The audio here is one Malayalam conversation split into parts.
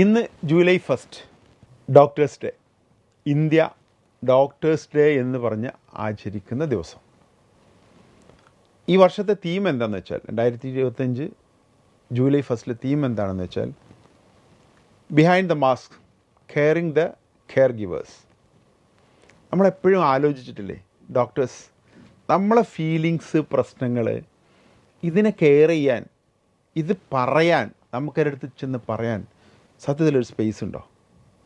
ഇന്ന് July first doctors day India doctors day എന്ന് പറഞ്ഞ് ആചരിക്കുന്ന ദിവസം. ഈ വർഷത്തെ തീം എന്താണെന്ന് വെച്ചാൽ രണ്ടായിരത്തി ഇരുപത്തഞ്ച് ജൂലൈ ഫസ്റ്റിലെ തീം എന്താണെന്ന് വെച്ചാൽ behind the mask caring the caregivers നമ്മളെപ്പോഴും ആലോചിച്ചിട്ടില്ലേ ഡോക്ടേഴ്സ് നമ്മളെ ഫീലിങ്സ് പ്രശ്നങ്ങൾ ഇതിനെ കെയർ ചെയ്യാൻ ഇത് പറയാൻ നമുക്കൊരിടത്ത് ചെന്ന് പറയാൻ സത്യത്തിലൊരു സ്പേസ് ഉണ്ടോ?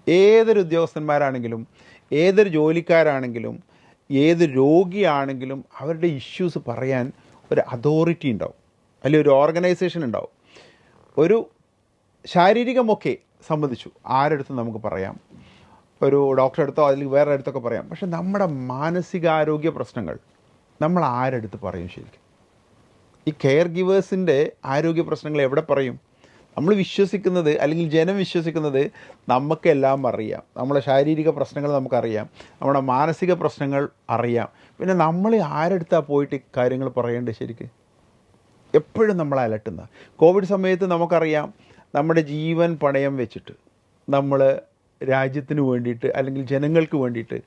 ഏതൊരു ഉദ്യോഗസ്ഥന്മാരാണെങ്കിലും ഏതൊരു ജോലിക്കാരാണെങ്കിലും ഏത് രോഗിയാണെങ്കിലും അവരുടെ ഇഷ്യൂസ് പറയാൻ ഒരു അതോറിറ്റി ഉണ്ടാവും. അല്ലെങ്കിൽ ഒരു ഓർഗനൈസേഷൻ ഉണ്ടാവും. ഒരു ശാരീരികമൊക്കെ സംബന്ധിച്ചു ആരെടുത്ത് നമുക്ക് പറയാം. ഒരു ഡോക്ടറെ അടുത്തോ അല്ലെങ്കിൽ വേറെ അടുത്തൊക്കെ പറയാം. പക്ഷെ നമ്മുടെ മാനസികാരോഗ്യ പ്രശ്നങ്ങൾ നമ്മൾ ആരെടുത്ത് പറയും ശരിക്കും? ഈ കെയർ ഗിവേഴ്സിന്റെ ആരോഗ്യ പ്രശ്നങ്ങൾ എവിടെ പറയും? നമ്മൾ വിശ്വസിക്കുന്നത് അല്ലെങ്കിൽ ജനം വിശ്വസിക്കുന്നത് നമുക്കെല്ലാം അറിയാം. നമ്മളെ ശാരീരിക പ്രശ്നങ്ങൾ നമുക്കറിയാം. നമ്മുടെ മാനസിക പ്രശ്നങ്ങൾ അറിയാം. പിന്നെ നമ്മൾ ആരെടുത്താണ് പോയിട്ട് കാര്യങ്ങൾ പറയേണ്ടത് ശരിക്ക്? എപ്പോഴും നമ്മൾ അലട്ടുന്ന. കോവിഡ് സമയത്ത് നമുക്കറിയാം നമ്മുടെ ജീവൻ പണയം വെച്ചിട്ട് നമ്മൾ രാജ്യത്തിന് വേണ്ടിയിട്ട് അല്ലെങ്കിൽ ജനങ്ങൾക്ക് വേണ്ടിയിട്ട്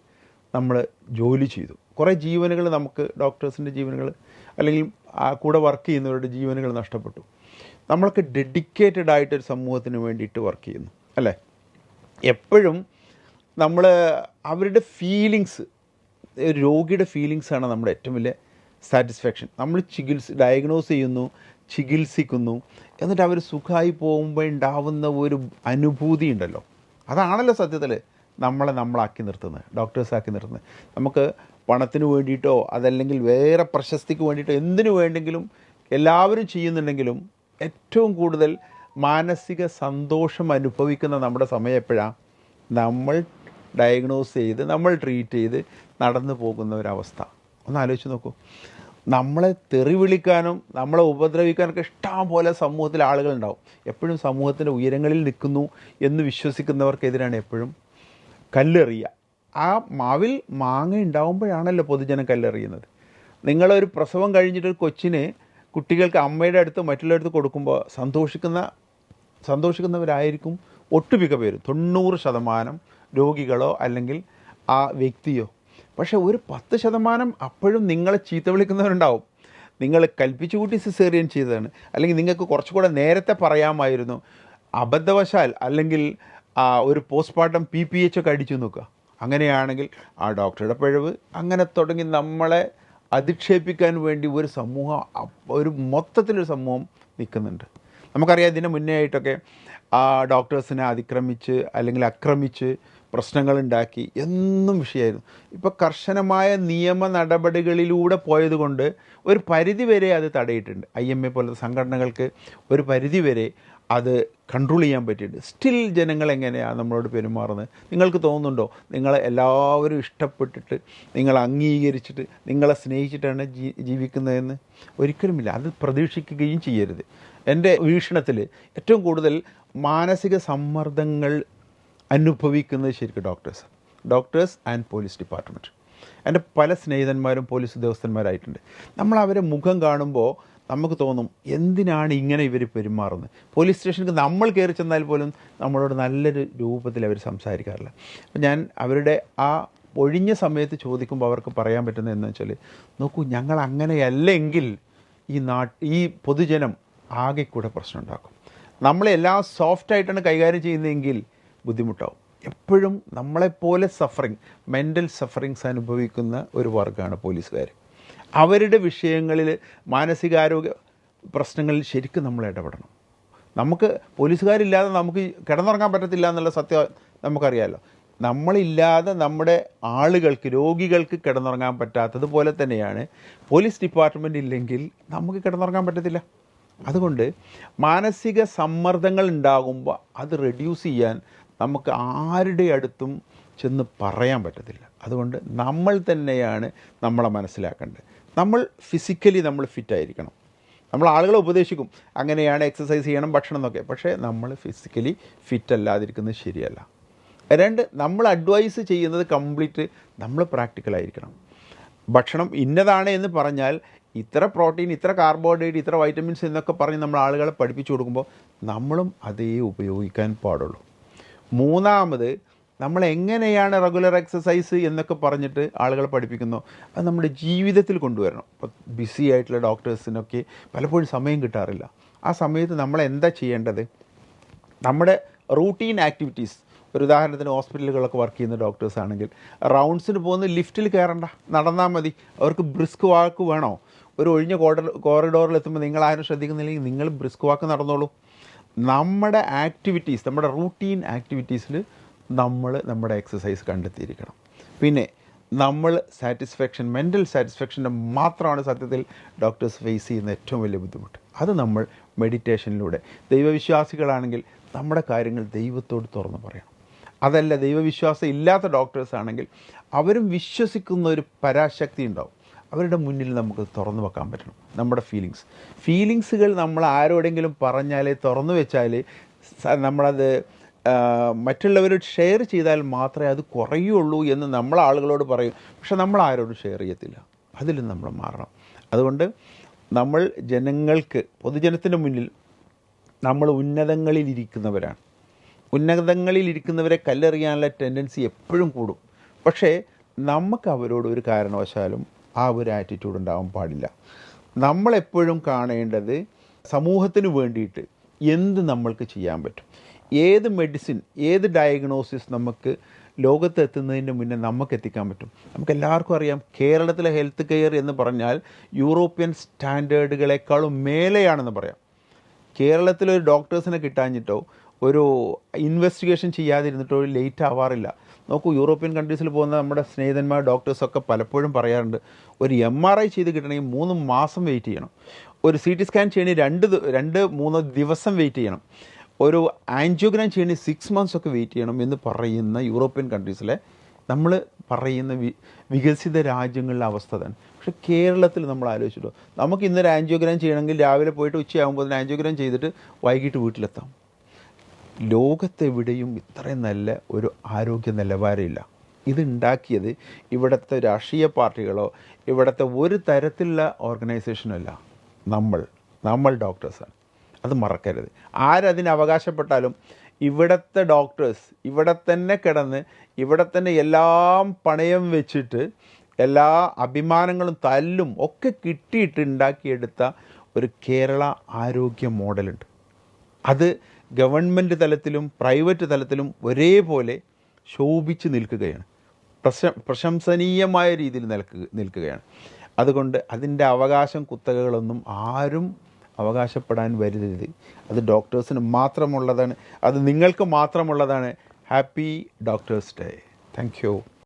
നമ്മൾ ജോലി ചെയ്തു. കുറേ ജീവനുകൾ നമുക്ക് ഡോക്ടേഴ്സിന്റെ ജീവനുകൾ അല്ലെങ്കിൽ കൂടെ വർക്ക് ചെയ്യുന്നവരുടെ ജീവനുകൾ നഷ്ടപ്പെട്ടു. നമ്മളൊക്കെ ഡെഡിക്കേറ്റഡ് ആയിട്ടൊരു സമൂഹത്തിന് വേണ്ടിയിട്ട് വർക്ക് ചെയ്യുന്നു അല്ലേ? എപ്പോഴും നമ്മൾ അവരുടെ ഫീലിങ്സ് രോഗിയുടെ ഫീലിങ്സാണ് നമ്മുടെ ഏറ്റവും വലിയ സാറ്റിസ്ഫാക്ഷൻ നമ്മൾ ചികിത്സ ഡയഗ്നോസ് ചെയ്യുന്നു ചികിത്സിക്കുന്നു എന്നിട്ട് അവർ സുഖമായി പോകുമ്പോൾ ഉണ്ടാവുന്ന ഒരു അനുഭൂതി ഉണ്ടല്ലോ. അതാണല്ലോ സത്യത്തിൽ നമ്മളെ നമ്മളാക്കി നിർത്തുന്നത് ഡോക്ടേഴ്സാക്കി നിർത്തുന്നത്. നമുക്ക് പണത്തിന് വേണ്ടിയിട്ടോ അതല്ലെങ്കിൽ വേറെ പ്രശസ്തിക്ക് വേണ്ടിയിട്ടോ എന്തിനു വേണ്ടെങ്കിലും എല്ലാവരും ചെയ്യുന്നുണ്ടെങ്കിലും ഏറ്റവും കൂടുതൽ മാനസിക സന്തോഷം അനുഭവിക്കുന്ന നമ്മുടെ സമയം എപ്പോഴാണ് നമ്മൾ ഡയഗ്നോസ് ചെയ്ത് നമ്മൾ ട്രീറ്റ് ചെയ്ത് നടന്നു പോകുന്ന ഒരവസ്ഥ. ഒന്ന് ആലോചിച്ച് നോക്കൂ. നമ്മളെ തെറി വിളിക്കാനും നമ്മളെ ഉപദ്രവിക്കാനൊക്കെ ഇഷ്ടം പോലെ സമൂഹത്തിൽ ആളുകളുണ്ടാവും. എപ്പോഴും സമൂഹത്തിന്റെ ഉയരങ്ങളിൽ നിൽക്കുന്നു എന്ന് വിശ്വസിക്കുന്നവർക്കെതിരാണ് എപ്പോഴും കല്ലെറിയുക ആ മാവിൽ മാങ്ങ ഉണ്ടാവുമ്പോഴാണല്ലോ പൊതുജനം കല്ലെറിയുന്നത്. നിങ്ങളൊരു പ്രസവം കഴിഞ്ഞിട്ട് ഒരു കൊച്ചിന് കുട്ടികൾക്ക് അമ്മയുടെ അടുത്ത് മറ്റുള്ള അടുത്ത് കൊടുക്കുമ്പോൾ സന്തോഷിക്കുന്ന സന്തോഷിക്കുന്നവരായിരിക്കും ഒട്ടുമിക്ക പേരും. തൊണ്ണൂറ് ശതമാനം രോഗികളോ അല്ലെങ്കിൽ ആ വ്യക്തിയോ. പക്ഷേ ഒരു പത്ത് ശതമാനം അപ്പോഴും നിങ്ങളെ ചീത്ത വിളിക്കുന്നവരുണ്ടാവും. നിങ്ങൾ കൽപ്പിച്ചു കൂട്ടി സിസേറിയൻ ചെയ്തതാണ്. അല്ലെങ്കിൽ നിങ്ങൾക്ക് കുറച്ചുകൂടെ നേരത്തെ പറയാമായിരുന്നു. അബദ്ധവശാൽ അല്ലെങ്കിൽ ഒരു പോസ്റ്റ്മോർട്ടം പി പി എച്ച് ഒക്കെ അടിച്ചു നോക്കുക. അങ്ങനെയാണെങ്കിൽ ആ ഡോക്ടറുടെ പിഴവ് അങ്ങനെ തുടങ്ങി നമ്മളെ അധിക്ഷേപിക്കാൻ വേണ്ടി ഒരു സമൂഹം ഒരു മൊത്തത്തിലൊരു സമൂഹം നിൽക്കുന്നുണ്ട്. നമുക്കറിയാം ഇതിന് മുന്നേ ആയിട്ടൊക്കെ ആ ഡോക്ടേഴ്സിനെ അതിക്രമിച്ച് അല്ലെങ്കിൽ ആക്രമിച്ച് പ്രശ്നങ്ങളുണ്ടാക്കി എന്നും വിഷയമായിരുന്നു. ഇപ്പോൾ കർശനമായ നിയമ നടപടികളിലൂടെ പോയതുകൊണ്ട് ഒരു പരിധി വരെ അത് തടയിട്ടുണ്ട്. ഐ എം എ പോലത്തെ സംഘടനകൾക്ക് ഒരു പരിധി വരെ അത് കൺട്രോൾ ചെയ്യാൻ പറ്റിയിട്ട് സ്റ്റിൽ ജനങ്ങൾ എങ്ങനെയാണ് നമ്മളോട് പെരുമാറുന്നത്? നിങ്ങൾക്ക് തോന്നുന്നുണ്ടോ? നിങ്ങളെ എല്ലാവരും ഇഷ്ടപ്പെട്ടിട്ട് നിങ്ങളെ അംഗീകരിച്ചിട്ട് നിങ്ങളെ സ്നേഹിച്ചിട്ടാണ് ജീ ജീവിക്കുന്നതെന്ന്? ഒരിക്കലുമില്ല. അത് പ്രതീക്ഷിക്കുകയും ചെയ്യരുത്. എന്റെ വീക്ഷണത്തിൽ ഏറ്റവും കൂടുതൽ മാനസിക സമ്മർദ്ദങ്ങൾ അനുഭവിക്കുന്നത് ശരിക്കും doctors doctors and police department എന്റെ പല സ്നേഹിതന്മാരും പോലീസ് ഉദ്യോഗസ്ഥന്മാരായിട്ടുണ്ട്. നമ്മൾ അവരെ മുഖം കാണുമ്പോൾ നമുക്ക് തോന്നും എന്തിനാണ് ഇങ്ങനെ ഇവർ പെരുമാറുന്നത്? പോലീസ് സ്റ്റേഷനിൽ നമ്മൾ കയറി ചെന്നാൽ പോലും നമ്മളോട് നല്ലൊരു രൂപത്തിൽ അവർ സംസാരിക്കാറില്ല. അപ്പം ഞാൻ അവരുടെ ആ ഒഴിഞ്ഞ സമയത്ത് ചോദിക്കുമ്പോൾ അവർക്ക് പറയാൻ പറ്റുന്നത് എന്ന് വെച്ചാൽ നോക്കൂ ഞങ്ങൾ അങ്ങനെയല്ലെങ്കിൽ ഈ നാട്ട് ഈ പൊതുജനം ആകെ കൂടെ പ്രശ്നം ഉണ്ടാക്കും. നമ്മളെല്ലാം സോഫ്റ്റായിട്ടാണ് കൈകാര്യം ചെയ്യുന്നതെങ്കിൽ ബുദ്ധിമുട്ടാവും. എപ്പോഴും നമ്മളെപ്പോലെ സഫറിങ് മെന്റൽ സഫറിങ്സ് അനുഭവിക്കുന്ന ഒരു വർഗമാണ് പോലീസുകാർ അവരുടെ വിഷയങ്ങളിൽ മാനസികാരോഗ്യ പ്രശ്നങ്ങളിൽ ശരിക്കും നമ്മൾ ഇടപെടണം. നമുക്ക് പോലീസുകാരില്ലാതെ നമുക്ക് കിടന്നുറങ്ങാൻ പറ്റത്തില്ല എന്നുള്ള സത്യം നമുക്കറിയാമല്ലോ നമ്മളില്ലാതെ നമ്മുടെ ആളുകൾക്ക് രോഗികൾക്ക് കിടന്നുറങ്ങാൻ പറ്റാത്തതുപോലെ തന്നെയാണ് പോലീസ് ഡിപ്പാർട്ട്മെന്റ് ഇല്ലെങ്കിൽ നമുക്ക് കിടന്നുറങ്ങാൻ പറ്റത്തില്ല. അതുകൊണ്ട് മാനസിക സമ്മർദ്ദങ്ങൾ ഉണ്ടാകുമ്പോൾ അത് റെഡ്യൂസ് ചെയ്യാൻ നമുക്ക് ആരുടെ അടുത്തും ചെന്ന് പറയാൻ പറ്റത്തില്ല. അതുകൊണ്ട് നമ്മൾ തന്നെയാണ് നമ്മളെ മനസ്സിലാക്കേണ്ടത്. നമ്മൾ ഫിസിക്കലി നമ്മൾ ഫിറ്റായിരിക്കണം നമ്മൾ ആളുകളെ ഉപദേശിക്കും. അങ്ങനെയാണ് എക്സസൈസ് ചെയ്യണം ഭക്ഷണം എന്നൊക്കെ. പക്ഷേ നമ്മൾ ഫിസിക്കലി ഫിറ്റ് അല്ലാതിരിക്കുന്നത് ശരിയല്ല. രണ്ട് നമ്മൾ അഡ്വൈസ് ചെയ്യുന്നത് കംപ്ലീറ്റ് നമ്മൾ പ്രാക്ടിക്കലായിരിക്കണം ഭക്ഷണം ഇന്നതാണ് എന്ന് പറഞ്ഞാൽ ഇത്ര പ്രോട്ടീൻ ഇത്ര കാർബോഹൈഡ്രേറ്റ് ഇത്ര വൈറ്റമിൻസ് എന്നൊക്കെ പറഞ്ഞ് നമ്മൾ ആളുകളെ പഠിപ്പിച്ചു കൊടുക്കുമ്പോൾ നമ്മളും അതേ ഉപയോഗിക്കാൻ പാടുള്ളൂ. മൂന്നാമത് നമ്മൾ എങ്ങനെയാണ് റെഗുലർ എക്സസൈസ് എന്നൊക്കെ പറഞ്ഞിട്ട് ആളുകളെ പഠിപ്പിക്കുന്നു? അത് നമ്മുടെ ജീവിതത്തിൽ കൊണ്ടുവരണം. ഇപ്പോൾ ബിസി ആയിട്ടുള്ള ഡോക്ടേഴ്സിനൊക്കെ പലപ്പോഴും സമയം കിട്ടാറില്ല. ആ സമയത്ത് നമ്മൾ എന്താ ചെയ്യേണ്ടത്? നമ്മുടെ റൂട്ടീൻ ആക്ടിവിറ്റീസ് ഒരു ഉദാഹരണത്തിന് ഹോസ്പിറ്റലുകളൊക്കെ വർക്ക് ചെയ്യുന്ന ഡോക്ടേഴ്സ് ആണെങ്കിൽ റൗണ്ട്സിന് പോകുന്ന ലിഫ്റ്റിൽ കയറണ്ട. നടന്നാൽ മതി. അവർക്ക് ബ്രിസ്ക് വാക്ക് വേണോ? ഒരു ഒഴിഞ്ഞ കോഡർ കോറിഡോറിൽ എത്തുമ്പോൾ നിങ്ങൾ ആരും ശ്രദ്ധിക്കുന്നില്ലെങ്കിൽ നിങ്ങൾ ബ്രിസ്ക് വാക്ക് നടന്നോളൂ. നമ്മുടെ ആക്ടിവിറ്റീസ് നമ്മുടെ റൂട്ടീൻ ആക്ടിവിറ്റീസിൽ നമ്മൾ നമ്മുടെ എക്സസൈസ് കണ്ടെത്തിയിരിക്കണം. പിന്നെ നമ്മൾ സാറ്റിസ്ഫാക്ഷൻ മെന്റൽ സാറ്റിസ്ഫാക്ഷന്റെ മാത്രമാണ് സത്യത്തിൽ ഡോക്ടേഴ്സ് ഫേസ് ചെയ്യുന്ന ഏറ്റവും വലിയ ബുദ്ധിമുട്ട്. അത് നമ്മൾ മെഡിറ്റേഷനിലൂടെ ദൈവവിശ്വാസികളാണെങ്കിൽ നമ്മുടെ കാര്യങ്ങൾ ദൈവത്തോട് തുറന്ന് പറയണം. അതല്ല ദൈവവിശ്വാസം ഇല്ലാത്ത ഡോക്ടേഴ്സ് ആണെങ്കിൽ അവരും വിശ്വസിക്കുന്ന ഒരു പരാശക്തി ഉണ്ടാവും. അവരുടെ മുന്നിൽ നമുക്ക് തുറന്നു വെക്കാൻ പറ്റണം. നമ്മുടെ ഫീലിങ്സ് ഫീലിങ്സുകൾ നമ്മൾ ആരോടെങ്കിലും പറഞ്ഞാലേ തുറന്നു വെച്ചാൽ നമ്മളത് മറ്റുള്ളവരോട് ഷെയർ ചെയ്താൽ മാത്രമേ അത് കുറയുള്ളൂ എന്ന് നമ്മൾ ആളുകളോട് പറയും. പക്ഷെ നമ്മൾ ആരോടും ഷെയർ ചെയ്യത്തില്ല. അതിൽ നമ്മൾ മാറണം. അതുകൊണ്ട് നമ്മൾ ജനങ്ങൾക്ക് പൊതുജനത്തിന് മുന്നിൽ നമ്മൾ ഉന്നതങ്ങളിലിരിക്കുന്നവരാണ് ഉന്നതങ്ങളിലിരിക്കുന്നവരെ കല്ലെറിയാനുള്ള ടെൻഡൻസി എപ്പോഴും കൂടും. പക്ഷേ നമുക്ക് അവരോട് ഒരു കാരണവശാലും ആ ഒരു ആറ്റിറ്റ്യൂഡ് ഉണ്ടാവാൻ പാടില്ല. നമ്മളെപ്പോഴും കാണേണ്ടത് സമൂഹത്തിന് വേണ്ടിയിട്ട് എന്ത് നമ്മൾക്ക് ചെയ്യാൻ പറ്റും? ഏത് മെഡിസിൻ ഏത് ഡയഗ്നോസിസ് നമുക്ക് ലോകത്ത് എത്തുന്നതിന് മുന്നേ നമുക്ക് എത്തിക്കാൻ പറ്റും? നമുക്ക് എല്ലാവർക്കും അറിയാം കേരളത്തിലെ ഹെൽത്ത് കെയർ എന്ന് പറഞ്ഞാൽ യൂറോപ്യൻ സ്റ്റാൻഡേർഡുകളെക്കാളും മേലെയാണെന്ന് പറയാം. കേരളത്തിൽ ഒരു ഡോക്ടേഴ്സിനെ കിട്ടാഞ്ഞിട്ടോ ഒരു ഇൻവെസ്റ്റിഗേഷൻ ചെയ്യാതിരുന്നിട്ടോ ഒരു ലേറ്റ് ആവാറില്ല. നോക്കൂ യൂറോപ്യൻ കൺട്രീസിൽ പോകുന്ന നമ്മുടെ സ്നേഹിതന്മാർ ഡോക്ടേഴ്സൊക്കെ പലപ്പോഴും പറയാറുണ്ട് ഒരു എം ആർ ഐ ചെയ്ത് കിട്ടണമെങ്കിൽ മൂന്ന് മാസം വെയിറ്റ് ചെയ്യണം. ഒരു സി ടി സ്കാൻ ചെയ്യണമെങ്കിൽ രണ്ട് രണ്ട് മൂന്ന് ദിവസം വെയിറ്റ് ചെയ്യണം. ഒരു ആൻജിയോഗ്രാം ചെയ്യണി സിക്സ് മന്ത്സ് ഒക്കെ വെയിറ്റ് ചെയ്യണം എന്ന് പറയുന്ന യൂറോപ്യൻ കൺട്രീസിലെ നമ്മൾ പറയുന്ന വി വികസിത രാജ്യങ്ങളിലെ അവസ്ഥ തന്നെ പക്ഷെ കേരളത്തിൽ നമ്മൾ ആലോചിച്ചിട്ടോ നമുക്ക് ഇന്നൊരു ആൻജിയോഗ്രാം ചെയ്യണമെങ്കിൽ രാവിലെ പോയിട്ട് ഉച്ചയാകുമ്പോൾ ആൻജിയോഗ്രാം ചെയ്തിട്ട് വൈകിട്ട് വീട്ടിലെത്താം. ലോകത്തെവിടെയും ഇത്രയും നല്ല ഒരു ആരോഗ്യ നിലവാരമില്ല. ഇതുണ്ടാക്കിയത് ഇവിടുത്തെ രാഷ്ട്രീയ പാർട്ടികളോ ഇവിടുത്തെ ഒരു തരത്തിലുള്ള ഓർഗനൈസേഷനോ അല്ല. നമ്മൾ നമ്മൾ ഡോക്ടേഴ്സാണ് അത് മറക്കരുത്. ആരതിന് അവകാശപ്പെട്ടാലും ഇവിടുത്തെ ഡോക്ടേഴ്സ് ഇവിടെ തന്നെ കിടന്ന് ഇവിടെ തന്നെ എല്ലാം പണയം വെച്ചിട്ട് എല്ലാ അഭിമാനങ്ങളും തല്ലും ഒക്കെ കിട്ടിയിട്ട് ഉണ്ടാക്കിയെടുത്ത ഒരു കേരള ആരോഗ്യ മോഡലുണ്ട്. അത് ഗവൺമെന്റ് തലത്തിലും പ്രൈവറ്റ് തലത്തിലും ഒരേപോലെ ശോഭിച്ച് നിൽക്കുകയാണ്. പ്രശ പ്രശംസനീയമായ രീതിയിൽ നിൽക്കുക നിൽക്കുകയാണ്. അതുകൊണ്ട് അതിന്റെ അവകാശം കുത്തകകളൊന്നും ആരും അവകാശപ്പെടാൻ വരരുത് അത് ഡോക്ടേഴ്സിന് മാത്രമുള്ളതാണ്. അത് നിങ്ങൾക്ക് മാത്രമുള്ളതാണ്. Happy doctors day. താങ്ക്